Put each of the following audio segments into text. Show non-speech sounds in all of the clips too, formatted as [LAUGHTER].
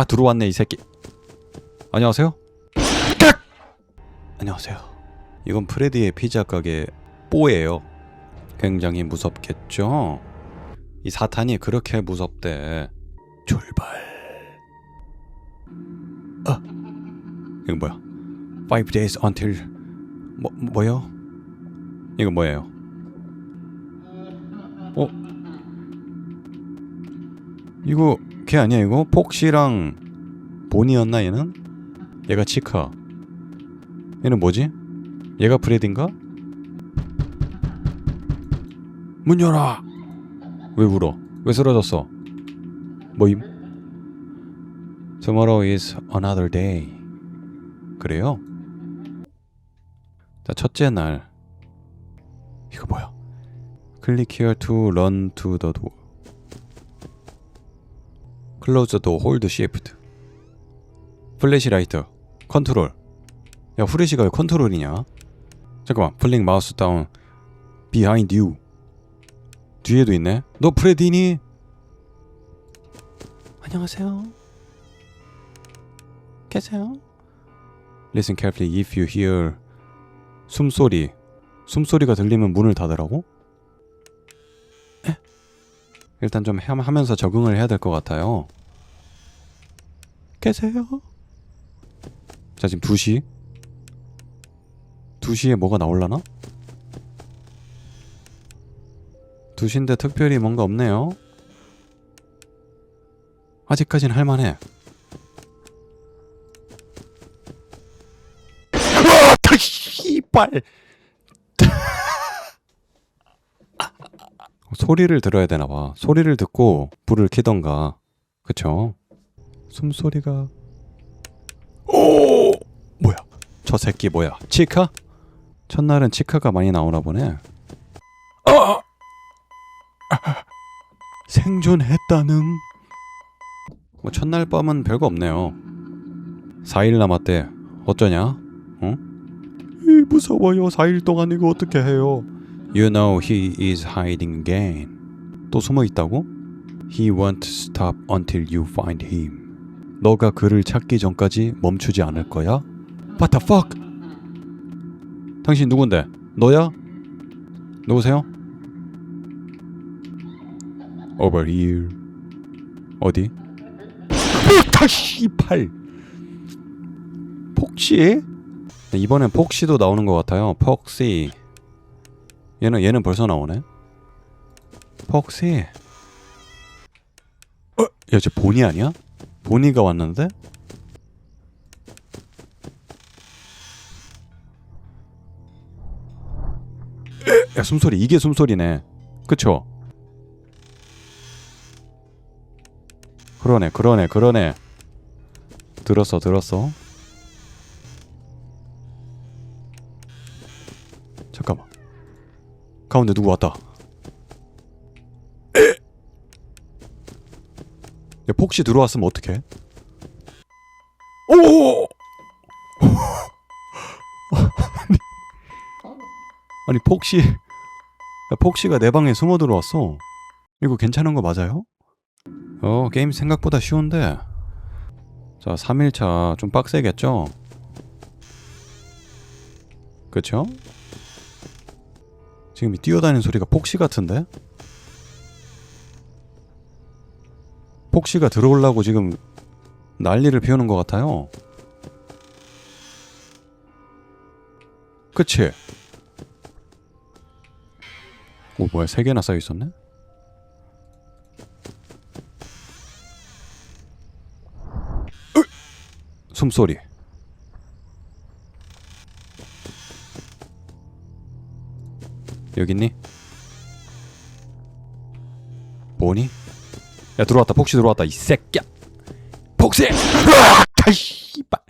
아 들어왔네 이 새끼. 안녕하세요. 깍! 안녕하세요. 이건 프레디의 피자 가게 뽀예요. 굉장히 무섭겠죠? 이 사탄이 그렇게 무섭대. 출발! 아! 이거 뭐야? Five days until 뭐 뭐요? 이거 뭐예요? 어? 이거 걔 아니야 이거? 폭시랑 본이었나 얘는? 얘가 치카. 얘는 뭐지? 얘가 프레디인가? 문 열어! 왜 울어? 왜 쓰러졌어? 뭐임? Tomorrow is another day. 그래요? 자 첫째 날. 이거 뭐야? 클릭 here to run to the door 클로즈 더 홀드 시프트 플래시 라이트 컨트롤 야 후레쉬가 왜 컨트롤이냐? 잠깐만 플링 마우스 다운. 비하인드 유 뒤에도 있네. 너 프레디니? 안녕하세요. 계세요? Listen carefully if you hear 숨소리. 숨소리가 들리면 문을 닫으라고? 에? 일단 좀 함- 하면서 적응을 해야 될 것 같아요. 계세요? 자 지금 2시 2시에 뭐가 나올라나? 2시인데 특별히 뭔가 없네요. 아직까진 할만해. 씨발. [LAUGHS] 소리를 들어야 되나 봐. 소리를 듣고 불을 켜던가. 그쵸? 숨소리가 오! 뭐야? 저 새끼 뭐야? 치카? 첫날은 치카가 많이 나오나 보네. 아! 생존했다는 뭐 첫날 밤은 별거 없네요. 4일 남았대. 어쩌냐? 어? 이 무서워요. 4일 동안 이거 어떻게 해요? You know he is hiding again. 또 숨어 있다고? He won't stop until you find him. 너가 그를 찾기 전까지 멈추지 않을 거야? What the fuck? 당신 누군데? 너야? 누구세요? Over here. 어디? 다 씨발. 폭시? 네, 이번엔 폭시도 나오는 것 같아요. 폭시. 얘는 얘는 벌써 나오네. 폭시. 어? 야, 쟤 보니 아니야? 보니가 왔는데? 에, 야, 숨소리. 이게 숨소리네. 그쵸? 그러네, 그러네, 그러네. 들었어, 들었어. 잠깐만. 가운데 누구 왔다. 폭시 들어왔으면 어떡해? 오! 아니, [LAUGHS] 아니 폭시 야, 폭시가 내 방에 숨어 들어왔어. 이거 괜찮은 거 맞아요? 어, 게임 생각보다 쉬운데. 자, 3일차 좀 빡세겠죠? 그쵸? 지금 이 뛰어다니는 소리가 폭시 같은데? 폭시가 들어오려고 지금 난리를 피우는 것 같아요. 그치? 오 뭐야 세 개나 쌓여 있었네? 으! 숨소리. 여기 있니? 야 들어왔다 폭시 들어왔다 이 새끼야 폭시 으악! 아 씨발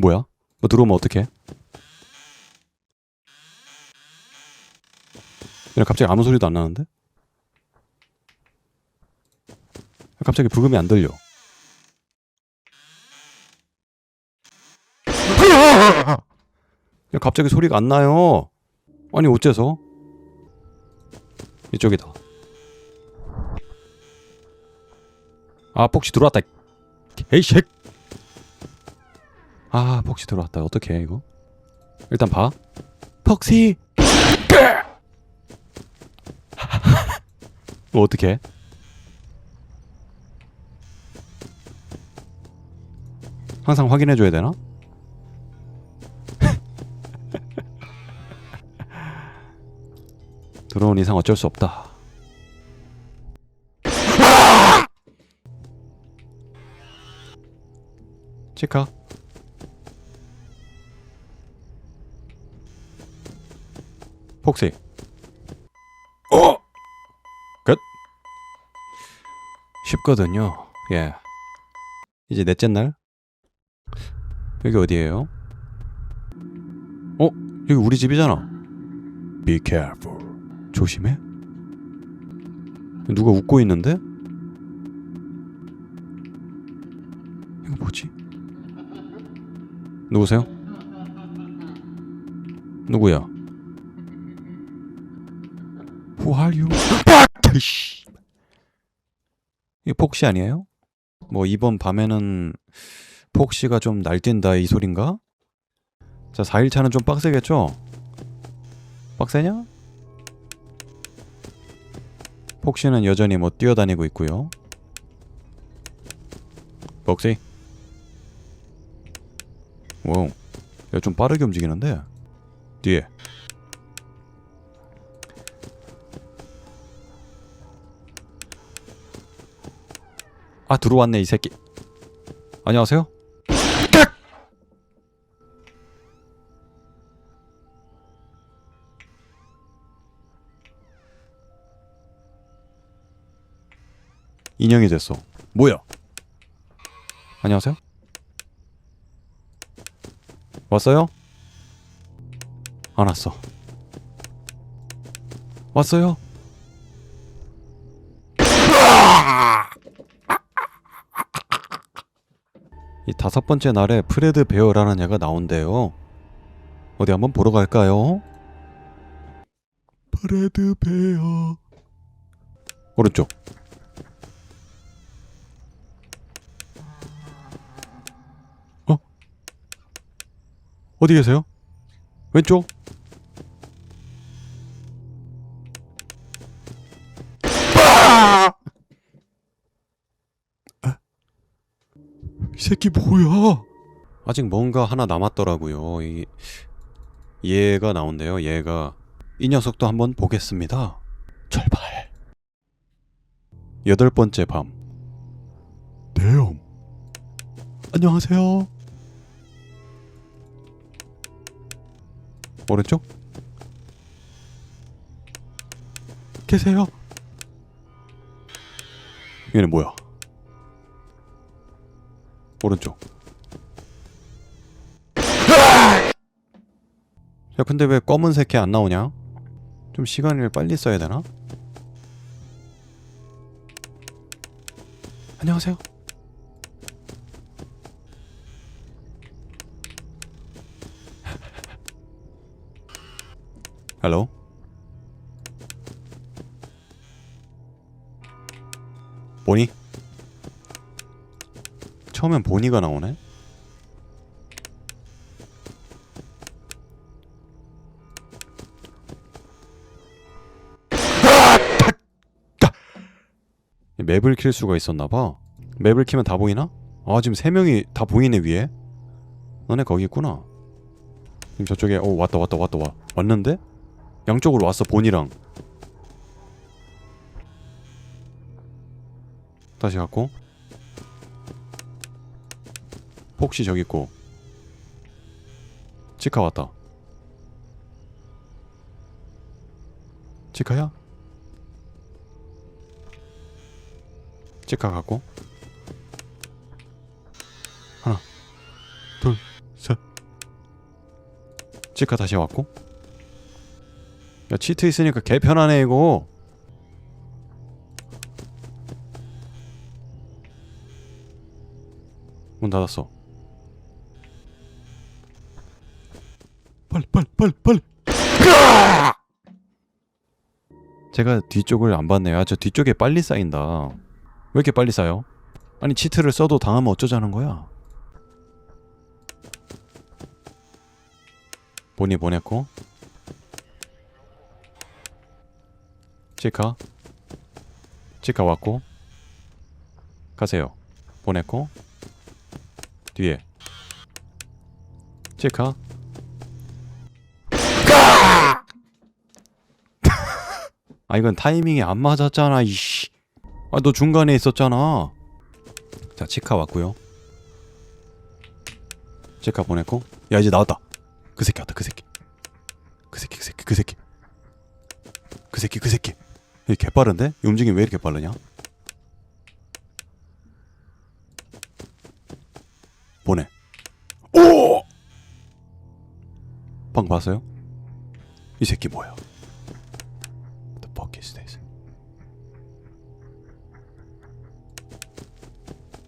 뭐야? 너 들어오면 어떡해? 야 갑자기 아무 소리도 안 나는데? 야, 갑자기 부금이 안 들려 야 갑자기 소리가 안 나요 아니 어째서? 이쪽이다 아 폭시 들어왔다 개이식. 아 폭시 들어왔다. 어떡해 이거? 일단 봐. 폭시! [LAUGHS] 뭐 어떡해? 항상 확인해줘야 되나? [LAUGHS] 들어온 이상 어쩔 수 없다. 치카. 폭시. 어! 끝. 쉽거든요. 예. 이제 넷째 날. 여기 어디예요? 어? 여기 우리 집이잖아. Be careful. 조심해. 누가 웃고 있는데? 이거 뭐지? 누구세요? 누구야? Who are you? 씨. 이게 폭시 아니에요? 뭐 이번 밤에는 폭시가 좀 날뛴다 이 소린가? 자 4일차는 좀 빡세겠죠? 빡세냐? 폭시는 여전히 뭐 뛰어다니고 있고요. 폭시. 와우. 야, 좀 빠르게 움직이는데. 뒤에. 아, 들어왔네, 이 새끼. 안녕하세요? 인형이 됐어. 뭐야? 안녕하세요? 왔어요? 안 왔어. 왔어요? 이 다섯 번째 날에 프레드 베어라는 애가 나온대요. 어디 한번 보러 갈까요? 프레드 베어. 오른쪽. 어디 계세요? 왼쪽. 아! 이 새끼 뭐야? 아직 뭔가 하나 남았더라고요. 이 얘가 나온대요. 얘가 이 녀석도 한번 보겠습니다. 출발. 여덟 번째 밤. 네옴. 안녕하세요. 오른쪽? 계세요? 얘는 뭐야? 오른쪽. 야, 근데 왜 검은색 개안 나오냐? 좀 시간을 빨리 써야 되나? 안녕하세요. 헬로? 보니? 처음엔 보니가 나오네? 맵을 킬 수가 있었나봐 맵을 키면 다 보이나? 아 지금 세 명이 다 보이네 위에 너네 거기 있구나 지금 저쪽에 어 왔다 왔다 왔다 와 왔는데? 양쪽으로 왔어 본이랑 다시 갔고 폭시 저기 있고 치카 왔다 치카야? 치카 갔고 하나 둘셋 치카 다시 왔고 야 치트 있으니까 개 편하네 이거. 문 닫았어. 빨리 빨리 빨리 빨리. 제가 뒤쪽을 안 봤네요. 아, 저 뒤쪽에 빨리 쌓인다. 왜 이렇게 빨리 쌓여? 아니 치트를 써도 당하면 어쩌자는 거야? 보니 보냈고 치카. 치카 왔고. 가세요. 보냈고. 뒤에. 치카. 아 이건 타이밍이 안 맞았잖아 이씨. 아 너 중간에 있었잖아. 자 치카 왔고요. 치카 보냈고. 야 이제 나왔다. 그 새끼 왔다 그 새끼. 그 새끼 그 새끼 그 새끼. 그 새끼 그 새끼 이 개빠른데? 이 움직임 왜 이렇게 빠르냐? 보내 오! 방금 봤어요? 이 새끼 뭐야? The fuck is this?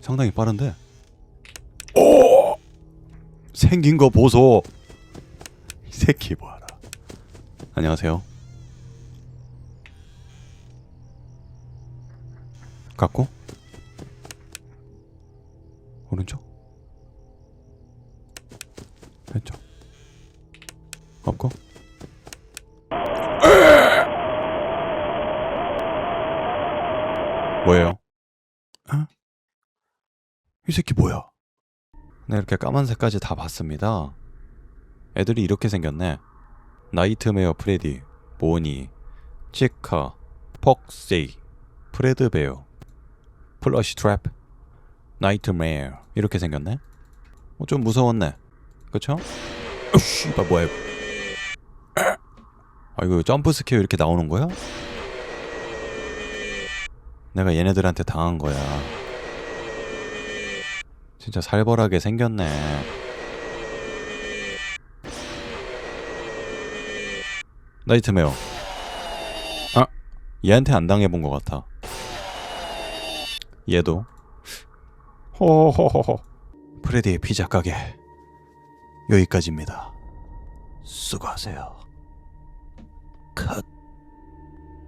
상당히 빠른데 오! 생긴 거 보소 이 새끼 뭐하라 안녕하세요 갖고? 오른쪽? 왼쪽? 없고? [CLEARS THROAT] 뭐예요? 어? 이 새끼 뭐야? 네 이렇게 까만색까지 다 봤습니다. 애들이 이렇게 생겼네. 나이트메어 프레디 모니 치카 퍽세이 프레드베어 플러시 트랩 나이트메어 이렇게 생겼네. 어, 좀 무서웠네. 그쵸? 어, 씨발 뭐야 아 이거 점프 스퀘어 이렇게 나오는 거야? 내가 얘네들한테 당한 거야. 진짜 살벌하게 생겼네. 나이트메어. 아 얘한테 안 당해본 것 같아 얘도. 호호호호. 프레디의 피자 가게. 여기까지입니다. 수고하세요. 컷